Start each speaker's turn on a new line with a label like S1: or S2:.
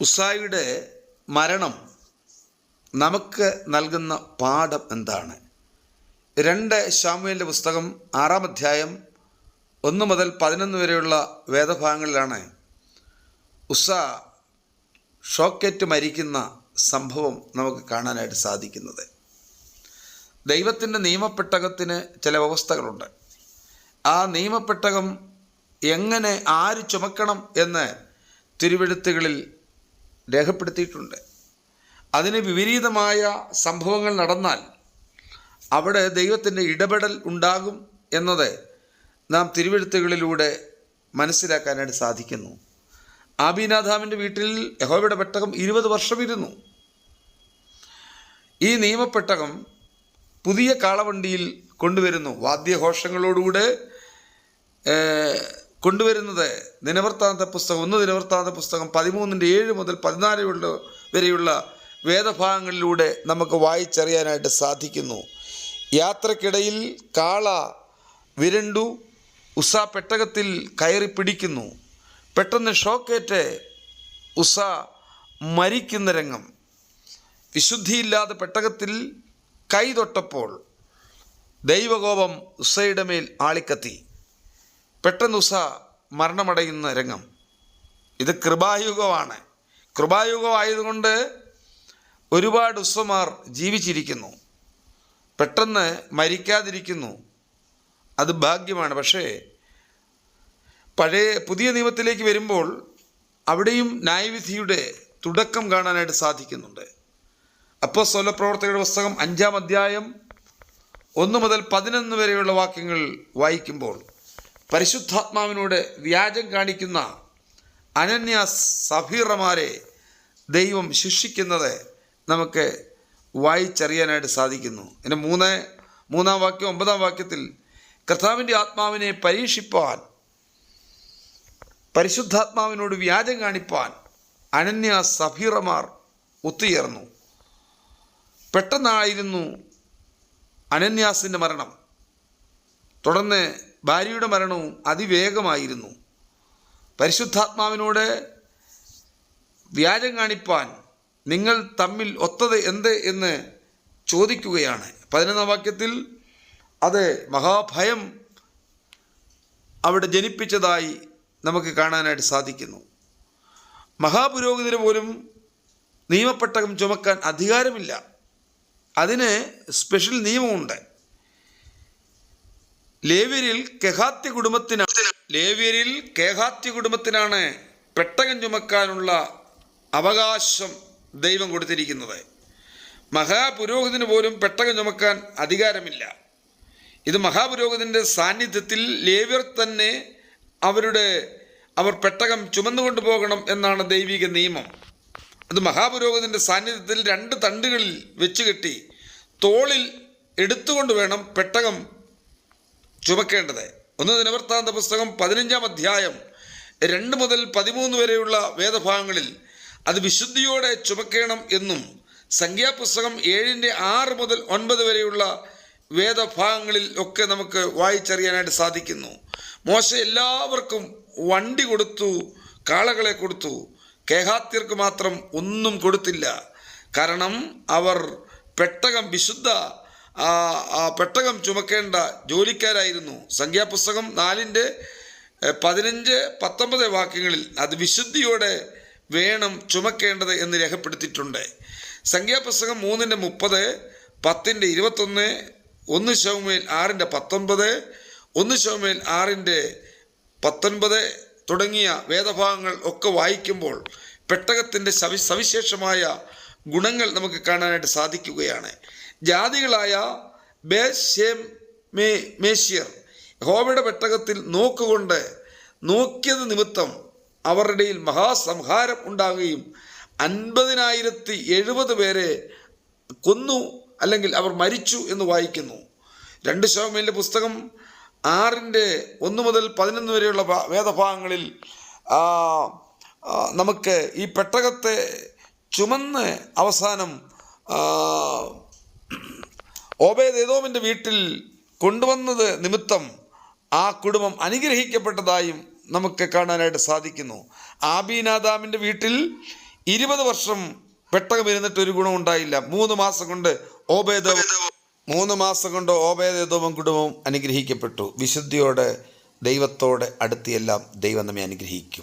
S1: ഉസായിയുടെ മരണം നമുക്ക് നൽകുന്ന പാഠം എന്താണ്? രണ്ട് ഷാമുവിന്റെ പുസ്തകം ആറാം അധ്യായം ഒന്ന് മുതൽ പതിനൊന്ന് വരെയുള്ള വേദഭാഗങ്ങളിലാണ് ഉസ ഷോക്കേറ്റ് മരിക്കുന്ന സംഭവം നമുക്ക് കാണാനായിട്ട് സാധിക്കുന്നത്. ദൈവത്തിന്റെ നിയമപ്പെട്ടകത്തിന് ചില വ്യവസ്ഥകളുണ്ട്. ആ നിയമപ്പെട്ടകം എങ്ങനെ ആര് ചുമക്കണം എന്ന് തിരുവെഴുത്തുകളിൽ രേഖപ്പെടുത്തിയിട്ടുണ്ട്. അതിന് വിപരീതമായ സംഭവങ്ങൾ നടന്നാൽ അവിടെ ദൈവത്തിന്റെ ഇടപെടൽ ഉണ്ടാകും എന്നത് നാം തിരുവെഴുത്തുകളിലൂടെ മനസ്സിലാക്കാനായിട്ട് സാധിക്കുന്നു. ആബിനാഥാമിന്റെ വീട്ടിൽ യഹോബയുടെ പെട്ടകം ഇരുപത് വർഷം ഇരുന്നു. ഈ നിയമപ്പെട്ടകം പുതിയ കാളവണ്ടിയിൽ കൊണ്ടുവരുന്നു. വാദ്യഘോഷങ്ങളോടുകൂടെ കൊണ്ടുവരുന്നത് ദിനവൃത്താന്ത പുസ്തകം ഒന്ന് ദിനവൃത്താന്ത പുസ്തകം പതിമൂന്നിന്റെ ഏഴ് മുതൽ പതിനാല് വരെയുള്ള വേദഭാഗങ്ങളിലൂടെ നമുക്ക് വായിച്ചറിയാനായിട്ട് സാധിക്കുന്നു. യാത്രക്കിടയിൽ കാള വിരണ്ടു ഉസ പെട്ടകത്തിൽ കയറി പിടിക്കുന്നു. പെട്ടെന്ന് ഷോക്കേറ്റ് ഉസ മരിക്കുന്ന രംഗം. വിശുദ്ധിയില്ലാതെ പെട്ടകത്തിൽ കൈതൊട്ടപ്പോൾ ദൈവകോപം ഉസയുടെ മേൽ ആളിക്കത്തി. പെട്ടെന്ന് ഉസ മരണമടയുന്ന രംഗം. ഇത് കൃപായുഗമാണ്. കൃപായുഗമായതുകൊണ്ട് ഒരുപാട് ഉസ്വമാർ ജീവിച്ചിരിക്കുന്നു. പെട്ടെന്ന് മരിക്കാതിരിക്കുന്നു. അത് ഭാഗ്യമാണ്. പക്ഷേ പഴയ പുതിയ നിയമത്തിലേക്ക് വരുമ്പോൾ അവിടെയും ന്യായവിധിയുടെ തുടക്കം കാണാനായിട്ട് സാധിക്കുന്നുണ്ട്. അപ്പോൾ സ്വലപ്രവർത്തകരുടെ പുസ്തകം അഞ്ചാം അധ്യായം ഒന്ന് മുതൽ പതിനൊന്ന് വരെയുള്ള വാക്യങ്ങൾ വായിക്കുമ്പോൾ പരിശുദ്ധാത്മാവിനോട് വ്യാജം കാണിക്കുന്ന അനന്യ സഫീറമാരെ ദൈവം ശിക്ഷിക്കുന്നത് നമുക്ക് വായിച്ചറിയാനായിട്ട് സാധിക്കുന്നു. പിന്നെ മൂന്ന് മൂന്നാം വാക്യം ഒമ്പതാം വാക്യത്തിൽ കർത്താവിന്റെ ആത്മാവിനെ പരീക്ഷിപ്പാൻ പരിശുദ്ധാത്മാവിനോട് വ്യാജം കാണിപ്പാൻ അനന്യ സഫീറമാർ ഒത്തുചേർന്നു. പെട്ടെന്നായിരുന്നു അനന്യാസിന്റെ മരണം. തുടർന്ന് ഭാര്യയുടെ മരണവും അതിവേഗമായിരുന്നു. പരിശുദ്ധാത്മാവിനോട് വ്യാജം കാണിപ്പാൻ നിങ്ങൾ തമ്മിൽ ഒത്തത് എന്ത് എന്ന് ചോദിക്കുകയാണ്. പതിനൊന്നാം വാക്യത്തിൽ അത് മഹാഭയം അവിടെ ജനിപ്പിച്ചതായി നമുക്ക് കാണാനായിട്ട് സാധിക്കുന്നു. മഹാപുരോഹിതന് പോലും നിയമപ്പെട്ടകം ചുമക്കാൻ അധികാരമില്ല. അതിന് സ്പെഷ്യൽ നിയമമുണ്ട്. ലേവ്യരിൽ കെഹാത്തി കുടുംബത്തിനാണ്. ലേവ്യരിൽ കേഹാത്തി കുടുംബത്തിനാണ് പെട്ടകം ചുമക്കാനുള്ള അവകാശം ദൈവം കൊടുത്തിരിക്കുന്നത്. മഹാപുരോഹിതന് പോലും പെട്ടകം ചുമക്കാൻ അധികാരമില്ല. ഇത് മഹാപുരോഹിതന്റെ സാന്നിധ്യത്തിൽ ലേവ്യർ തന്നെ അവരുടെ അവർ പെട്ടകം ചുമന്നുകൊണ്ട് പോകണം എന്നാണ് ദൈവിക നിയമം. അത് മഹാപുരോഹിതന്റെ സാന്നിധ്യത്തിൽ രണ്ട് തണ്ടുകളിൽ വെച്ച് കെട്ടി തോളിൽ എടുത്തുകൊണ്ട് വേണം പെട്ടകം ചുമക്കേണ്ടത്. ഒന്ന് ദിനവൃത്താന്ത പുസ്തകം പതിനഞ്ചാം അധ്യായം രണ്ട് മുതൽ പതിമൂന്ന് വരെയുള്ള വേദഭാഗങ്ങളിൽ അത് വിശുദ്ധിയോടെ ചുമക്കണം എന്നും സംഖ്യാപുസ്തകം ഏഴിന്റെ ആറ് മുതൽ ഒൻപത് വരെയുള്ള വേദഭാഗങ്ങളിൽ ഒക്കെ നമുക്ക് വായിച്ചറിയാനായിട്ട് സാധിക്കുന്നു. മോശ എല്ലാവർക്കും വണ്ടി കൊടുത്തു കാളകളെ കൊടുത്തു. കേഹാത്യർക്ക് മാത്രം ഒന്നും കൊടുത്തില്ല. കാരണം അവർ പെട്ടകം വിശുദ്ധ പെട്ടകം ചുമക്കേണ്ട ജോലിക്കാരായിരുന്നു. സംഖ്യാപുസ്തകം നാലിന്റെ പതിനഞ്ച് പത്തൊമ്പത് വാക്യങ്ങളിൽ അത് വിശുദ്ധിയോടെ വേണം ചുമക്കേണ്ടത് എന്ന് രേഖപ്പെടുത്തിയിട്ടുണ്ട്. സംഖ്യാപുസ്തകം മൂന്നിന്റെ മുപ്പത് പത്തിന്റെ ഇരുപത്തൊന്ന് ഒന്ന് ശവമേൽ ആറിന്റെ പത്തൊൻപത് ഒന്ന് ശവമേൽ ആറിന്റെ പത്തൊൻപത് തുടങ്ങിയ വേദഭാഗങ്ങൾ ഒക്കെ വായിക്കുമ്പോൾ പെട്ടകത്തിന്റെ സവി സവിശേഷമായ ഗുണങ്ങൾ നമുക്ക് കാണാനായിട്ട് സാധിക്കുകയാണ്. ജാതികളായ മേശ്യർ. യഹോവയുടെ പെട്ടകത്തിൽ നോക്കുകൊണ്ട് നോക്കിയത് നിമിത്തം അവരുടെ മഹാസംഹാരം ഉണ്ടാകുകയും അൻപതിനായിരത്തി എഴുപത് പേരെ കൊന്നു അല്ലെങ്കിൽ അവർ മരിച്ചു എന്ന് വായിക്കുന്നു. രണ്ട് ശവമേലിന്റെ പുസ്തകം ആറിന്റെ ഒന്ന് മുതൽ പതിനൊന്ന് വരെയുള്ള വേദഭാഗങ്ങളിൽ നമുക്ക് ഈ പെട്ടകത്തെ ചുമന്ന് അവസാനം ആ, ഓബേദ് വീട്ടിൽ കൊണ്ടുവന്നത് നിമിത്തം ആ കുടുംബം അനുഗ്രഹിക്കപ്പെട്ടതായും നമുക്ക് കാണാനായിട്ട് സാധിക്കുന്നു. ആബിനാദാമിന്റെ വീട്ടിൽ ഇരുപത് വർഷം പെട്ടകം ഇരുന്നിട്ട് ഒരു ഗുണം ഉണ്ടായില്ല. മൂന്ന് മാസം കൊണ്ട് ഓബേദ മൂന്ന് മാസം കൊണ്ട് ഓബേദേദോമം കുടുംബം അനുഗ്രഹിക്കപ്പെട്ടു. വിശുദ്ധിയോടെ ദൈവത്തോടെ അടുത്തിയെല്ലാം ദൈവം നമ്മെ അനുഗ്രഹിക്കും.